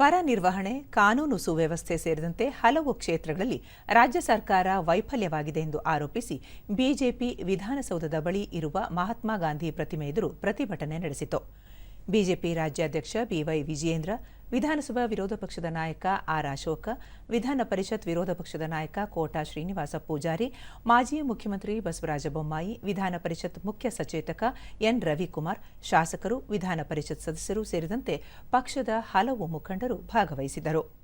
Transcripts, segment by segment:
ಬರ ನಿರ್ವಹಣೆ, ಕಾನೂನು ಸುವ್ಯವಸ್ಥೆ ಸೇರಿದಂತೆ ಹಲವು ಕ್ಷೇತ್ರಗಳಲ್ಲಿ ರಾಜ್ಯ ಸರ್ಕಾರ ವೈಫಲ್ಯವಾಗಿದೆ ಎಂದು ಆರೋಪಿಸಿ ಬಿಜೆಪಿ ವಿಧಾನಸೌಧದ ಬಳಿ ಇರುವ ಮಹಾತ್ಮ ಗಾಂಧಿ ಪ್ರತಿಮೆ ಎದುರು ಪ್ರತಿಭಟನೆ ನಡೆಸಿತು. ಬಿಜೆಪಿ ರಾಜ್ಯಾಧ್ಯಕ್ಷ ಬಿವೈ ವಿಜಯೇಂದ್ರ, ವಿಧಾನಸಭಾ ವಿರೋಧ ಪಕ್ಷದ ನಾಯಕ ಆರ್ ಅಶೋಕ, ವಿಧಾನ ಪರಿಷತ್ ವಿರೋಧ ಪಕ್ಷದ ನಾಯಕ ಕೋಟಾ ಶ್ರೀನಿವಾಸ ಪೂಜಾರಿ, ಮಾಜಿ ಮುಖ್ಯಮಂತ್ರಿ ಬಸವರಾಜ ಬೊಮ್ಮಾಯಿ, ವಿಧಾನ ಪರಿಷತ್ ಮುಖ್ಯ ಸಚೇತಕ ಎನ್ ರವಿಕುಮಾರ್, ಶಾಸಕರು, ವಿಧಾನ ಪರಿಷತ್ ಸದಸ್ಯರು ಸೇರಿದಂತೆ ಪಕ್ಷದ ಹಲವು ಮುಖಂಡರು ಭಾಗವಹಿಸಿದ್ದರು.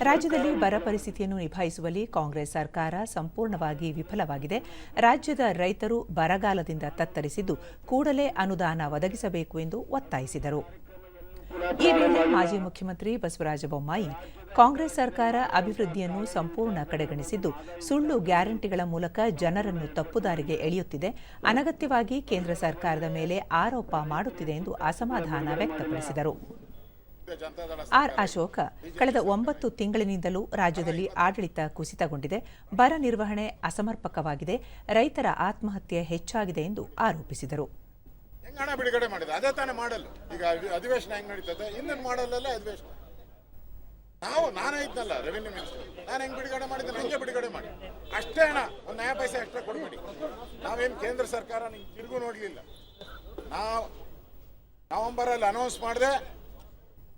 ರಾಜ್ಯದಲ್ಲಿ ಬರ ಪರಿಸ್ಥಿತಿಯನ್ನು ನಿಭಾಯಿಸುವಲ್ಲಿ ಕಾಂಗ್ರೆಸ್ ಸರ್ಕಾರ ಸಂಪೂರ್ಣವಾಗಿ ವಿಫಲವಾಗಿದೆ. ರಾಜ್ಯದ ರೈತರು ಬರಗಾಲದಿಂದ ತತ್ತರಿಸಿದ್ದು ಕೂಡಲೇ ಅನುದಾನ ಒದಗಿಸಬೇಕು ಎಂದು ಒತ್ತಾಯಿಸಿದರು. ಈ ವೇಳೆ ಮಾಜಿ ಮುಖ್ಯಮಂತ್ರಿ ಬಸವರಾಜ ಬೊಮ್ಮಾಯಿ, ಕಾಂಗ್ರೆಸ್ ಸರ್ಕಾರ ಅಭಿವೃದ್ಧಿಯನ್ನು ಸಂಪೂರ್ಣ ಕಡೆಗಣಿಸಿದ್ದು ಸುಳ್ಳು ಗ್ಯಾರಂಟಿಗಳ ಮೂಲಕ ಜನರನ್ನು ತಪ್ಪುದಾರಿಗೆ ಎಳೆಯುತ್ತಿದೆ. ಅನಗತ್ಯವಾಗಿ ಕೇಂದ್ರ ಸರ್ಕಾರದ ಮೇಲೆ ಆರೋಪ ಮಾಡುತ್ತಿದೆ ಎಂದು ಅಸಮಾಧಾನ ವ್ಯಕ್ತಪಡಿಸಿದರು. ಆರ್ ಅಶೋಕ ಕಳೆದ ಒಂಬತ್ತು ತಿಂಗಳಿನಿಂದಲೂ ರಾಜ್ಯದಲ್ಲಿ ಆಡಳಿತ ಕುಸಿತಗೊಂಡಿದೆ. ಬರ ನಿರ್ವಹಣೆ ಅಸಮರ್ಪಕವಾಗಿದೆ. ರೈತರ ಆತ್ಮಹತ್ಯೆ ಹೆಚ್ಚಾಗಿದೆ ಎಂದು ಆರೋಪಿಸಿದರು. ಹಣ ಬಿಡುಗಡೆ ಮಾಡಿದೆ? ಅದೇ ತಾನೇ ಮಾಡಲ್ಲ. ಈಗ ಅಧಿವೇಶನ ಹೆಂಗ್ ನಡೀತದೆ? ಇನ್ನೊಂದು ಮಾಡಲ್ಲ ಅಧಿವೇಶನ? ನಾವು ನಾನೇ ಇದ್ನಲ್ಲ ರೆವಿನ್ಯೂ ಮಿನಿಸ್ಟರ್ ನಾನು ಹೆಂಗ್ ಬಿಡುಗಡೆ ಮಾಡಿದ್ದೆ ನಂಗೆ ಬಿಡುಗಡೆ ಮಾಡಿ. ಅಷ್ಟೇ ಹಣ ಒಂದು ನ್ಯಾಯ ಪೈಸೆ ಎಕ್ಸ್ಟ್ರಾ ಕೊಡ್ಬೇಡಿ. ನಾವೇನು ಕೇಂದ್ರ ಸರ್ಕಾರ ನಿಮ್ಗೆ ತಿರುಗು ನೋಡಲಿಲ್ಲ. ನಾವು ನವೆಂಬರಲ್ಲಿ ಅನೌನ್ಸ್ ಮಾಡಿದೆ.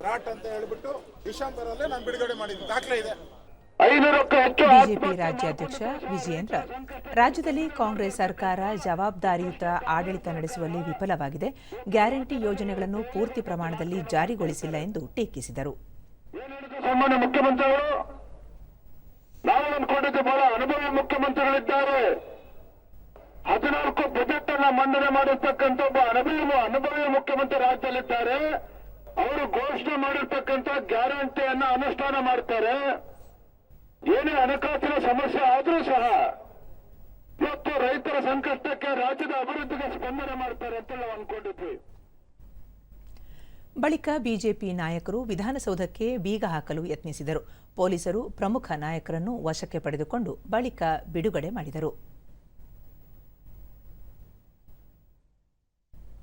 ರಾಟ್ ಅಂತ ಹೇಳ್ಬಿಟ್ಟು ಡಿಸೆಂಬರಲ್ಲೇ ನಾನು ಬಿಡುಗಡೆ ಮಾಡಿದ್ದೆ. ದಾಖಲೆ ಇದೆ. ಬಿಜೆಪಿ ರಾಜ್ಯಾಧ್ಯಕ್ಷ ವಿಜಯೇಂದ್ರ. ರಾಜ್ಯದಲ್ಲಿ ಕಾಂಗ್ರೆಸ್ ಸರ್ಕಾರ ಜವಾಬ್ದಾರಿಯುತ ಆಡಳಿತ ನಡೆಸುವಲ್ಲಿ ವಿಫಲವಾಗಿದೆ. ಗ್ಯಾರಂಟಿ ಯೋಜನೆಗಳನ್ನು ಪೂರ್ತಿ ಪ್ರಮಾಣದಲ್ಲಿ ಜಾರಿಗೊಳಿಸಿಲ್ಲ ಎಂದು ಟೀಕಿಸಿದರು. ಮುಖ್ಯಮಂತ್ರಿಗಳು? ನಾವು ಅನ್ಕೊಂಡಿದ್ದು ಬಹಳ ಅನುಭವಿ ಮುಖ್ಯಮಂತ್ರಿಗಳಿದ್ದಾರೆ. ಹದಿನಾಲ್ಕು ಬಜೆಟ್ ಅನ್ನ ಮಂಡನೆ ಮಾಡಿರ್ತಕ್ಕಂಥ ಒಬ್ಬ ಅನುಭವಿ ಅನುಭವಿ ಮುಖ್ಯಮಂತ್ರಿ ರಾಜ್ಯದಲ್ಲಿದ್ದಾರೆ. ಅವರು ಘೋಷಣೆ ಮಾಡಿರ್ತಕ್ಕಂಥ ಗ್ಯಾರಂಟಿಯನ್ನ ಅನುಷ್ಠಾನ ಮಾಡ್ತಾರೆ. ಏನೇ ಹಣಕಾಸಿನ ಸಮಸ್ಯೆ ಆದ್ರೂ ಸಹ ಇವತ್ತು ರೈತರ ಸಂಕಷ್ಟಕ್ಕೆ ರಾಜ್ಯದ ಅಭಿವೃದ್ಧಿಗೆ ಸ್ಪಂದನೆ ಮಾಡ್ತಾರೆ ಅಂತ ನಾವು ಅನ್ಕೊಂಡಿದ್ವಿ. ಬಳಿಕ ಬಿಜೆಪಿ ನಾಯಕರು ವಿಧಾನಸೌಧಕ್ಕೆ ಬೀಗ ಹಾಕಲು ಯತ್ನಿಸಿದರು. ಪೊಲೀಸರು ಪ್ರಮುಖ ನಾಯಕರನ್ನು ವಶಕ್ಕೆ ಪಡೆದುಕೊಂಡು ಬಳಿಕ ಬಿಡುಗಡೆ ಮಾಡಿದರು.